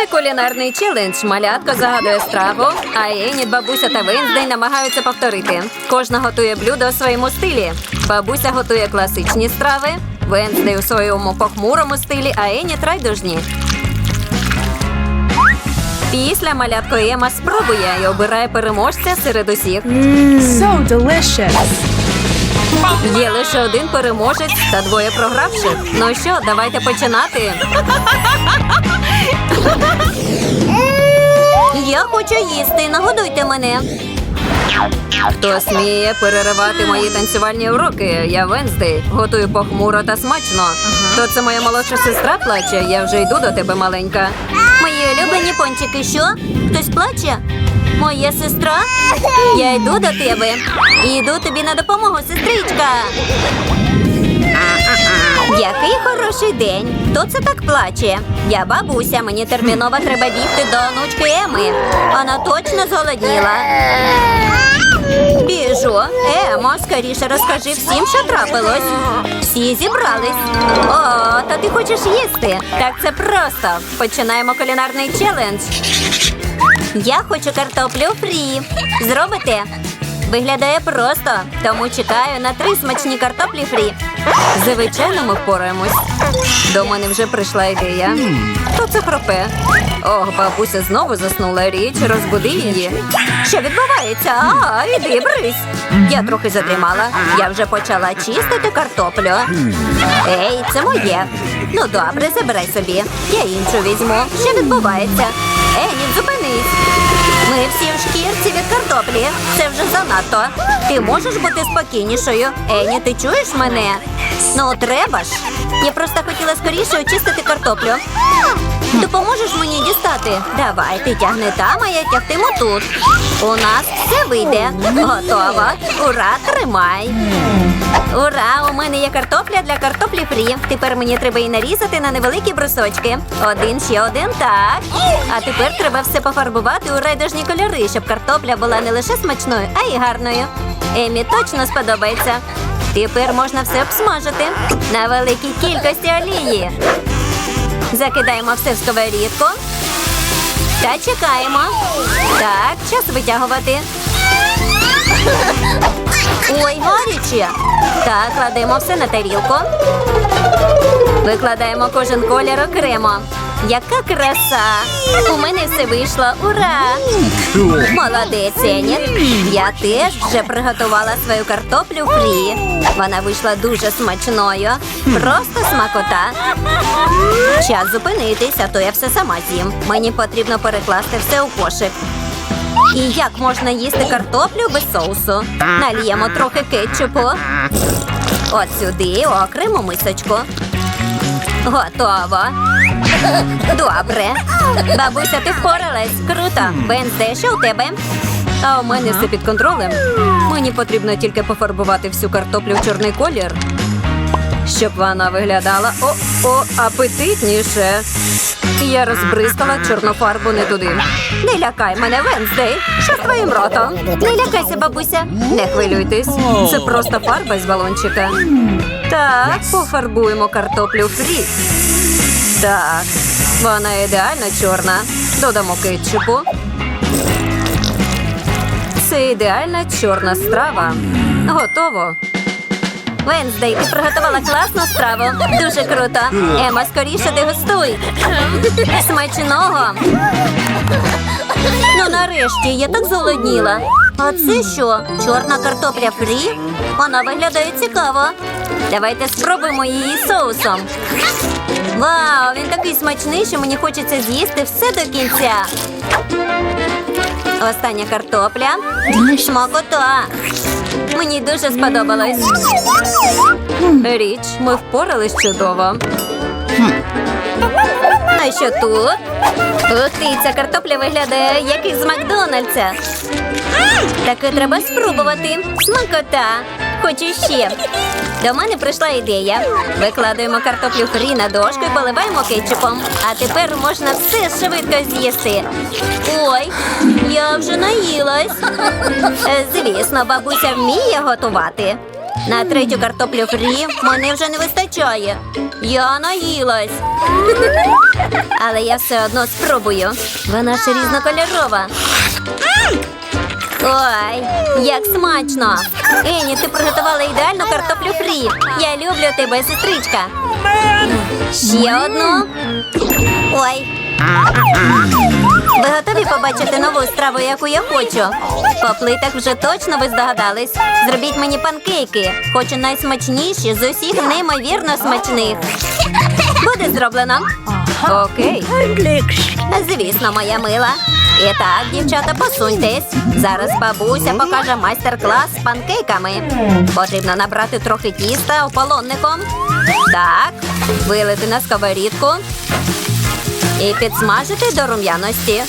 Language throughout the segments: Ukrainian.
Це кулінарний челендж. Малятко загадує страву, а Еніт, бабуся та Венздей намагаються повторити. Кожна готує блюдо у своєму стилі. Бабуся готує класичні страви, Венздей у своєму похмурому стилі, а Еніт райдужні. Після малятко Ема спробує і обирає переможця серед усіх. So delicious. Є лише один переможець та двоє програвших. Ну що, давайте починати. Я хочу їсти. Нагодуйте мене. Хто сміє переривати мої танцювальні уроки? Я Венздей. Готую похмуро та смачно. То це моя молодша сестра плаче. Я вже йду до тебе, маленька. Мої улюблені пончики, що? Хтось плаче? Моя сестра? Я йду до тебе. І йду тобі на допомогу, сестричка. Який хороший день. Хто це так плаче? Я бабуся, мені терміново треба бігти до онучки Еми. Вона точно зголодніла. Біжу. Емо, скоріше розкажи всім, що трапилось. Всі зібрались. О, то ти хочеш їсти? Так це просто. Починаємо кулінарний челендж. Я хочу картоплю фрі. Зробите? Виглядає просто, тому чекаю на три смачні картоплі фрі. Звичайно, ми впораємось. До мене вже прийшла ідея. Хто це хропе? Ох, бабуся знову заснула річ, розбуди її. Що відбувається? А, іди, брись. Я трохи задрімала. Я вже почала чистити картоплю. Ей, це моє. Ну добре, забирай собі. Я іншу візьму. Що відбувається? Ей, ні, зупинись. Ми всі в шкірці від картоплі. Це вже занадто. Ти можеш бути спокійнішою. Ені, ти чуєш мене? Ну, треба ж. Я просто хотіла скоріше очистити картоплю. Допоможеш мені дістати? Давай, ти тягни там, а я тягтиму тут. У нас все вийде. Готово. Ура, тримай. Ура! У мене є картопля для картоплі фрі. Тепер мені треба її нарізати на невеликі брусочки. Один ще один, так. А тепер треба все пофарбувати у райдужні кольори, щоб картопля була не лише смачною, а й гарною. Емі точно сподобається. Тепер можна все обсмажити на великій кількості олії. Закидаємо все в сковорідку. Та чекаємо. Так, час витягувати. Ой, гаряче. Так, кладемо все на тарілку. Викладаємо кожен колір окремо. Яка краса! У мене все вийшло. Ура! Молодець, Еніт. Я теж вже приготувала свою картоплю фрі. Вона вийшла дуже смачною. Просто смакота. Час зупинитись, а то я все сама з'їм. Мені потрібно перекласти все у кошик. І як можна їсти картоплю без соусу? Наліємо трохи кетчупу. От сюди, окрему мисочку. Готово. Добре. Бабуся, ти впоралась? Круто. Бензе, що у тебе? А у мене все під контролем. Мені потрібно тільки пофарбувати всю картоплю в чорний колір, щоб вона виглядала о-о, апетитніше. Я розбризкала чорну фарбу не туди. Не лякай мене, Венздей. Що з твоїм ротом? Не лякайся, бабуся. Не хвилюйтесь. Це просто фарба з балончика. Так, пофарбуємо картоплю фрі. Так, вона ідеально чорна. Додамо кетчупу. Це ідеальна чорна страва. Готово. Венздей, ти приготувала класну страву. Дуже круто. Ема, скоріше дегустуй. Смачного. Ну нарешті, я так зголодніла. А це що? Чорна картопля фрі? Вона виглядає цікаво. Давайте спробуємо її соусом. Вау, він такий смачний, що мені хочеться з'їсти все до кінця. Остання картопля. Смакота. Мені дуже сподобалось. Річ, ми впорались чудово. А що тут? Ти, ця картопля виглядає як із Макдональдса. Таке треба спробувати. Смакота. Хочу ще. До мене прийшла ідея. Викладаємо картоплю фрі на дошку і поливаємо кетчупом. А тепер можна все швидко з'їсти. Ой, я вже наїлась. Е, Звісно, бабуся вміє готувати. На третю картоплю фрі мене вже не вистачає. Я наїлась. Але я все одно спробую. Вона ж різнокольорова. Ой, як смачно! Ені, ти приготувала ідеальну картоплю фрі. Я люблю тебе, сестричка. Ще одну. Ой. Ви готові побачити нову страву, яку я хочу? По плитах вже точно ви здогадались. Зробіть мені панкейки. Хочу найсмачніші з усіх неймовірно смачних. Буде зроблено. Окей. Звісно, моя мила. І так, дівчата, посуньтесь. Зараз бабуся покаже майстер-клас з панкейками. Потрібно набрати трохи тіста ополонником. Так, вилити на сковорідку і підсмажити до рум'яності.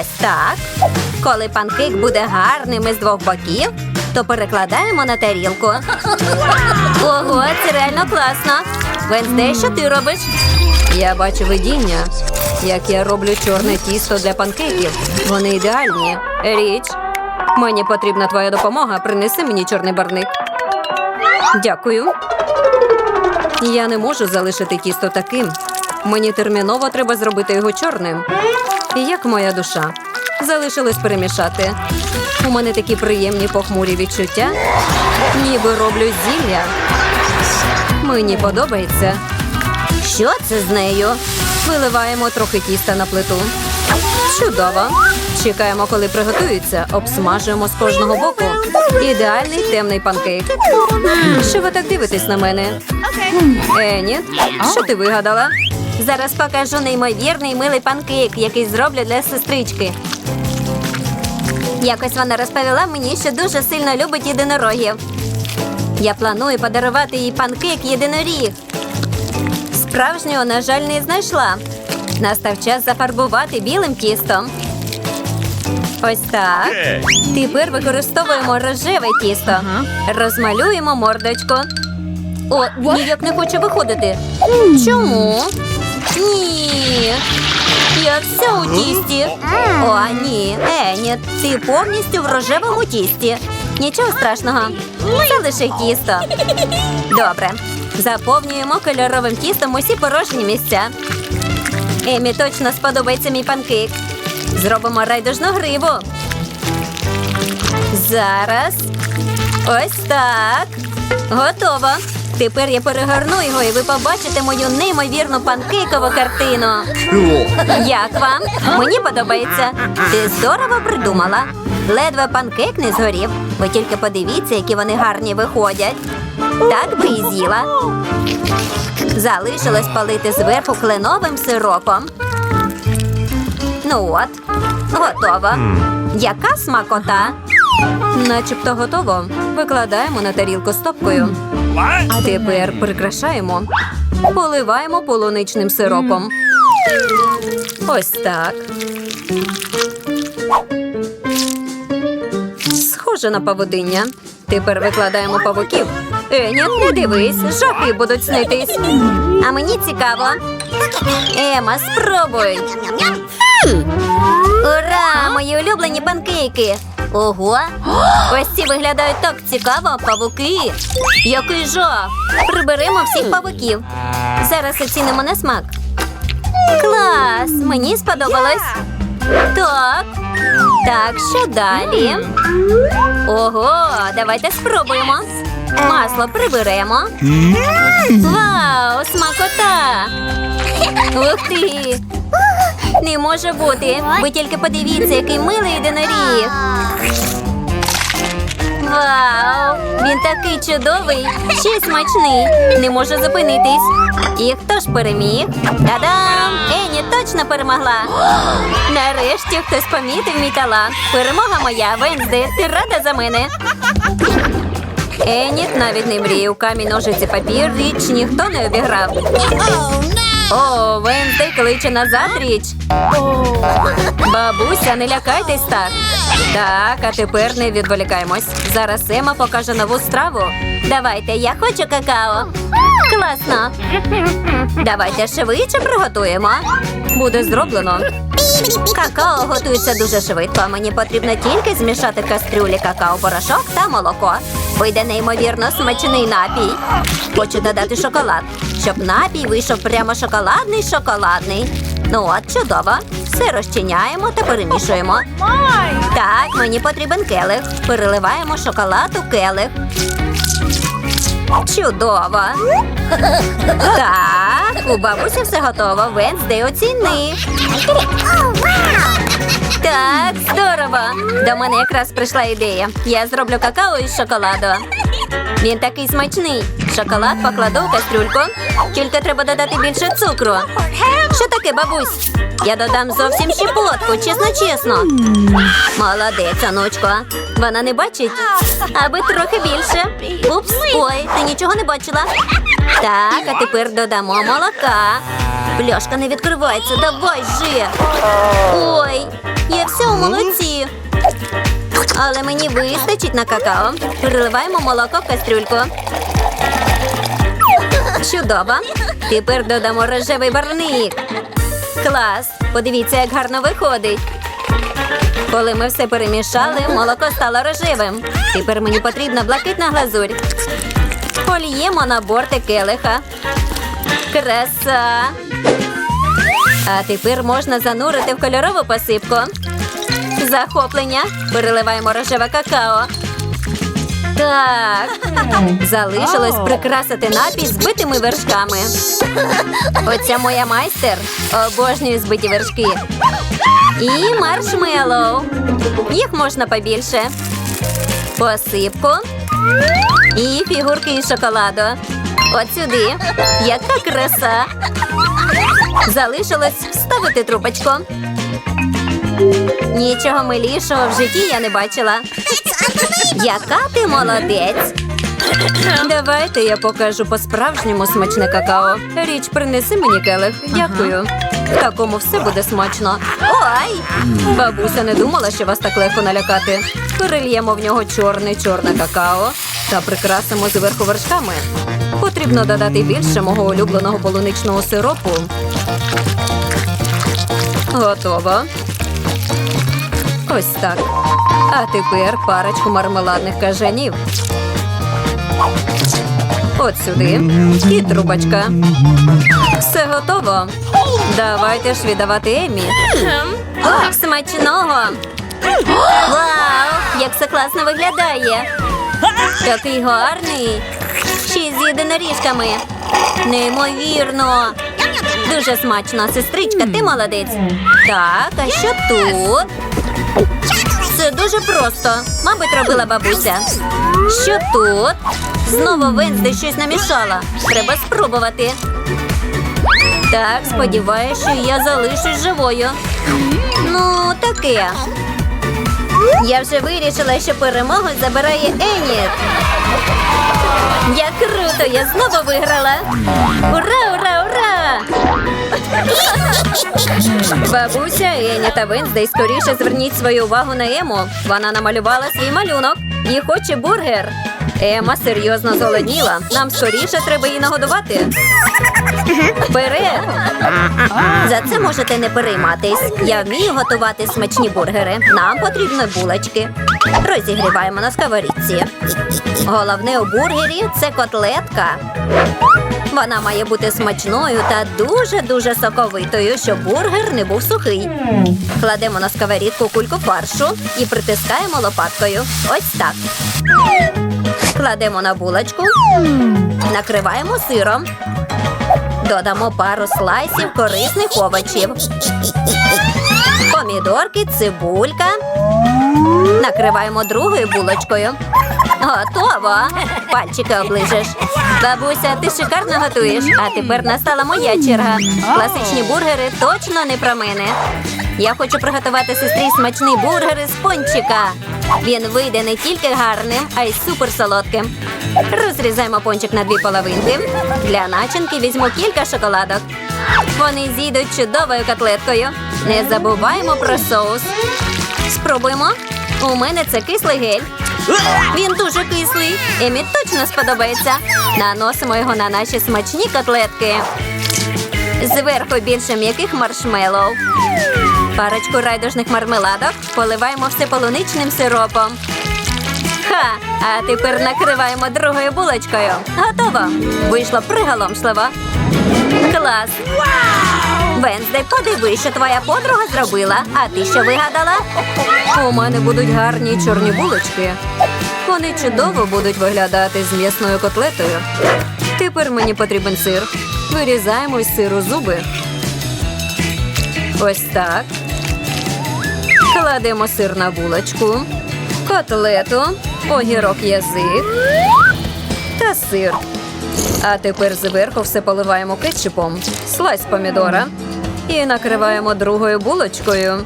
Ось так. Коли панкейк буде гарним із двох боків, то перекладаємо на тарілку. Ого, це реально класно. Венздей, що ти робиш? Я бачу видіння, як я роблю чорне тісто для панкейків. Вони ідеальні. Річ, мені потрібна твоя допомога. Принеси мені чорний барник. Дякую. Я не можу залишити тісто таким. Мені терміново треба зробити його чорним. Як моя душа. Залишилось перемішати. У мене такі приємні похмурі відчуття, ніби роблю зілля. Мені подобається. Що це з нею? Виливаємо трохи тіста на плиту. Чудово. Чекаємо, коли приготується, обсмажуємо з кожного боку. Ідеальний темний панкейк. Що ви так дивитесь на мене? Еніт, що ти вигадала? Зараз покажу неймовірний милий панкейк, який зроблю для сестрички. Якось вона розповіла мені, що дуже сильно любить єдинорогів. Я планую подарувати їй панкейк єдиноріг. Справжнього, на жаль, не знайшла. Настав час зафарбувати білим тістом. Ось так. Тепер використовуємо рожеве тісто. Розмалюємо мордочку. О, ніяк не хоче виходити. Чому? Ні. Я вся у тісті. О, ні. Ені, ти повністю в рожевому тісті. Нічого страшного. Це лише тісто. Добре. Заповнюємо кольоровим тістом усі порожні місця. Емі точно сподобається мій панкейк. Зробимо райдужну гриву. Зараз. Ось так. Готово. Тепер я перегорну його, і ви побачите мою неймовірну панкейкову картину. Як вам? Мені подобається. Ти здорово придумала. Ледве панкейк не згорів. Ви тільки подивіться, які вони гарні виходять. Так би і з'їла. Залишилось палити зверху кленовим сиропом. Ну от, готово. Яка смакота? Начебто готово. Викладаємо на тарілку стопкою. Тепер прикрашаємо. Поливаємо полуничним сиропом. Ось так. Схоже на павутиння. Тепер викладаємо павуків. Еня, не дивись, жахи будуть снитись. А мені цікаво. Ема, спробуй. Ура! Мої улюблені панкейки. Ого! Ось ці виглядають так цікаво, павуки. Який жах! Приберемо всіх павуків. Зараз оцінимо на смак. Клас! Мені сподобалось. Так. Так, що далі? Ого, давайте спробуємо. Масло приберемо. Вау, смакота! Ух ти! Не може бути. Ви тільки подивіться, який милий єдиноріг. Вау! Він такий чудовий, ще смачний. Не може зупинитись. І хто ж переміг? Та-дам! Ені точно перемогла. Нарешті хтось помітив мій талант. Перемога моя, Венсде. Ти рада за мене? Еніт навіть не мріяв. Камінь, ножиці, папір, річ ніхто не обіграв. О, Венсдей кличе назад річ. Бабуся, не лякайтесь так. Так, а тепер не відволікаємось. Зараз Ема покаже нову страву. Давайте, я хочу какао. Класно. Давайте швидше приготуємо. Буде зроблено. Какао готується дуже швидко. Мені потрібно тільки змішати кастрюлі какао-порошок та молоко. Вийде неймовірно смачний напій. Хочу додати шоколад, щоб напій вийшов прямо шоколадний шоколадний. Ну от, чудово. Все розчиняємо та перемішуємо. Так, мені потрібен келих. Переливаємо шоколад у келих. Чудово. Так, у бабусі все готово. Венздей оціни. Так, здорово. До мене якраз прийшла ідея. Я зроблю какао із шоколаду. Він такий смачний. Шоколад покладу у кастрюльку. Тільки треба додати більше цукру. Що таке, бабусь? Я додам зовсім щепотку, чесно-чесно. Молодець, онучко. Вона не бачить? Аби трохи більше. Упс, ой, ти нічого не бачила. Так, а тепер додамо молока. Пляшка не відкривається, давай же. Ой, я все у молоці. Але мені вистачить на какао. Переливаємо молоко в кастрюльку. Чудово. Тепер додамо рожевий барвник. Клас! Подивіться, як гарно виходить. Коли ми все перемішали, молоко стало рожевим. Тепер мені потрібна блакитна глазурь. Польємо на борти келиха. Краса! А тепер можна занурити в кольорову посипку. Захоплення. Переливаємо рожеве какао. Так. Залишилось прикрасити напій збитими вершками. Оця моя майстер. Обожнюю збиті вершки. І маршмеллоу. Їх можна побільше. Посипку. І фігурки із шоколаду. От сюди. Яка краса. Залишилось вставити трубочку. Нічого милішого в житті я не бачила. Яка ти молодець? Давайте я покажу по-справжньому смачне какао. Річ, принеси мені келих. Дякую. В такому все буде смачно. Ой! Бабуся не думала, що вас так легко налякати. Перельємо в нього чорне чорне какао та прикрасимо зверху вершками. Потрібно додати більше мого улюбленого полуничного сиропу. Готово. Ось так. А тепер парочку мармеладних кажанів. От сюди. І трубочка. Все готово. Давайте ж віддавати Емі. Смачного. Вау! Як все класно виглядає. Такий гарний. Ще й з єдиноріжками. Неймовірно. Дуже смачно, сестричка, ти молодець. Так, а що тут? Це дуже просто. Мабуть, робила бабуся. Що тут? Знову Венсде щось намішала. Треба спробувати. Так, сподіваюся, що я залишусь живою. Ну, таке. Я вже вирішила, що перемогу забирає Еніт. Як круто! Я знову виграла! Ура, ура, ура! Бабуся, Ені та Венздей скоріше зверніть свою увагу на Ему. Вона намалювала свій малюнок і хоче бургер. Ема серйозно зголодніла. Нам скоріше треба її нагодувати. Вперед! За це можете не перейматись. Я вмію готувати смачні бургери. Нам потрібні булочки. Розігріваємо на сковорідці. Головне у бургері це котлетка. Вона має бути смачною та дуже-дуже соковитою, щоб бургер не був сухий. Кладемо на сковорідку кульку фаршу і притискаємо лопаткою. Ось так. Кладемо на булочку, накриваємо сиром. Додамо пару слайсів корисних овочів. Помідорки, цибулька. Накриваємо другою булочкою. Готово. Пальчики оближеш. Бабуся, ти шикарно готуєш. А тепер настала моя черга. Класичні бургери точно не про мене. Я хочу приготувати сестрі смачний бургер із пончика. Він вийде не тільки гарним, а й суперсолодким. Розрізаємо пончик на дві половинки. Для начинки візьму кілька шоколадок. Вони зійдуть чудовою котлеткою. Не забуваємо про соус. Спробуємо. У мене це кислий гель. Він дуже кислий. Емі точно сподобається. Наносимо його на наші смачні котлетки. Зверху більше м'яких маршмеллоу. Парочку райдужних мармеладок поливаємо все полуничним сиропом. Ха! А тепер накриваємо другою булочкою. Готово! Вийшло приголомшливо. Клас! Венздей, подивись, що твоя подруга зробила. А ти що вигадала? У мене будуть гарні чорні булочки. Вони чудово будуть виглядати з м'ясною котлетою. Тепер мені потрібен сир. Вирізаємо з сиру зуби. Ось так. Кладемо сир на булочку, котлету, огірок язик та сир. А тепер зверху все поливаємо кетчупом, слайс помідора і накриваємо другою булочкою.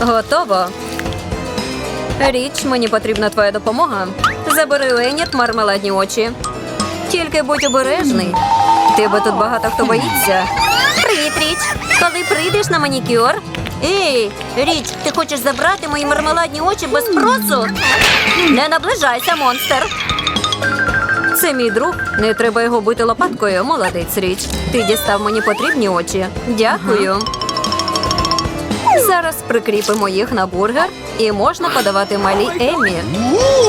Готово. Річ, мені потрібна твоя допомога. Забери у Еніт мармеладні очі. Тільки будь обережний. Тебе тут багато хто боїться. Привіт, Річ. Коли прийдеш на манікюр? Ей, Річ, ти хочеш забрати мої мармеладні очі без спросу? Не наближайся, монстр. Це мій друг. Не треба його бити лопаткою. Молодець річ. Ти дістав мені потрібні очі. Дякую. Зараз прикріпимо їх на бургер і можна подавати малій Емі.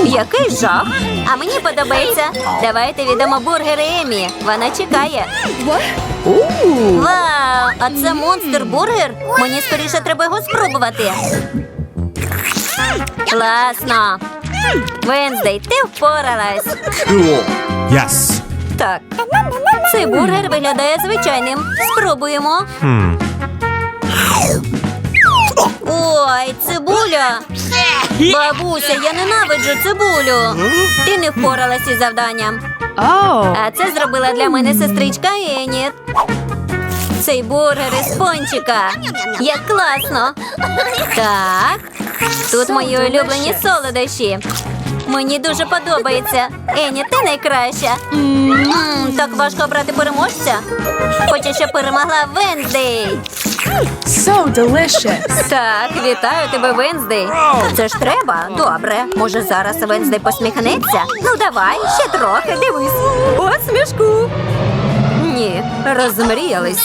Який жах! А мені подобається. Давайте віддамо бургери Емі. Вона чекає. Вау! А це монстр бургер? Мені скоріше треба його спробувати. Класно! Венздей, ти впоралась. Yes. Так. Цей бургер виглядає звичайним. Спробуємо. Ой, цибуля. Бабуся, я ненавиджу цибулю. Ти не впоралась із завданням. Oh. А це зробила для мене сестричка Еніт. Цей бургер із пончика. Як класно. Так. Тут мої улюблені солодощі. Мені дуже подобається. Ені, ти найкраща. М, так важко обрати переможця. Хочу, щоб перемогла Венздей. So delicious. Так, вітаю тебе, Венздей. Це ж треба. Добре. Може, зараз Венздей посміхнеться? Ну давай, ще трохи, дивись. Посмішку. Ні, розмріялись.